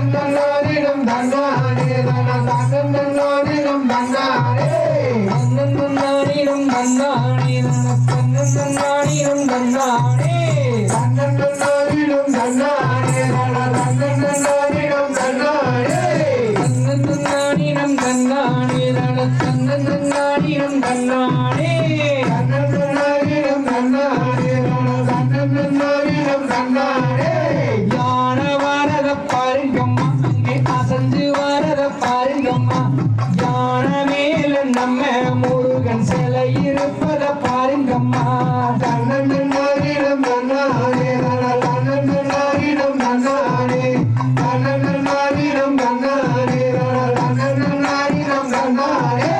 Thank you. தலை இருப்பத பாருங்கம்மா. தன்னன்னு நாரிடம் நன்னாரே. தன்னன்னு நாரிடம் நன்னாரே. தன்னன்னு நாரிடம் நன்னாரே. தன்னன்னு நாரிடம் நன்னாரே.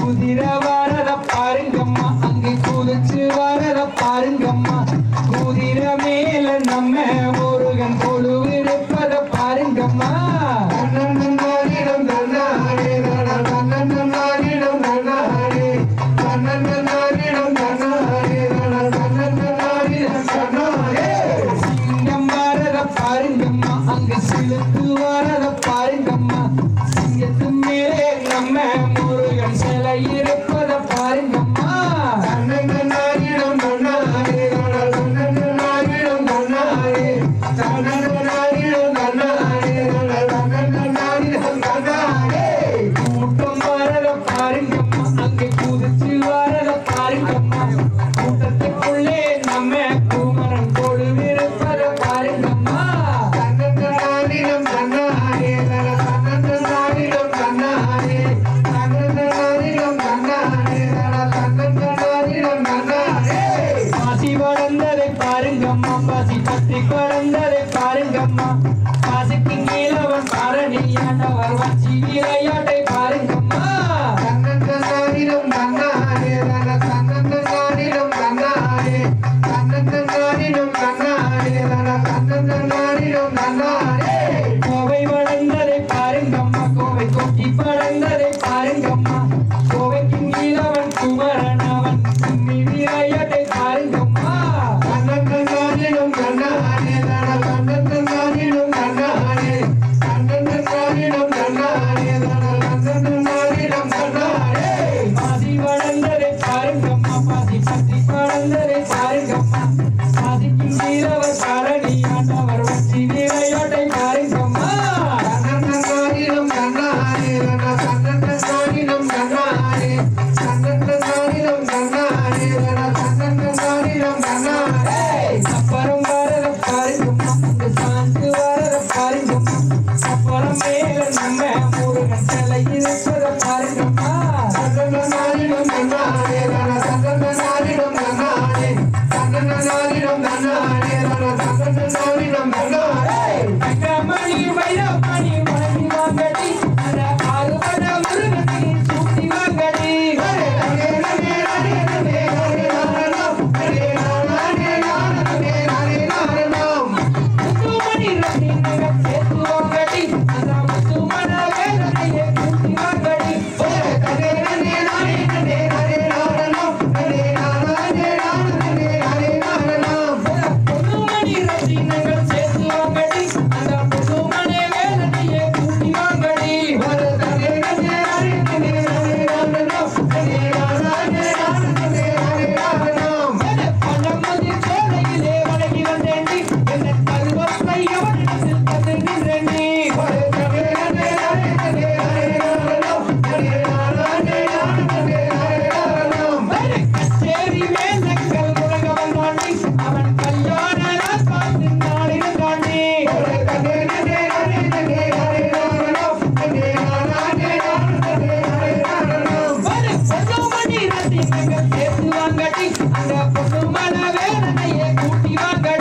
குதிரை வரத பாருங்கம்மா. அங்கே குதிச்சு வரத பாருங்கம்மா. குதிரை மேல நம்ம Nunca se lhe Sorry, to know. கூட்டி வாங்க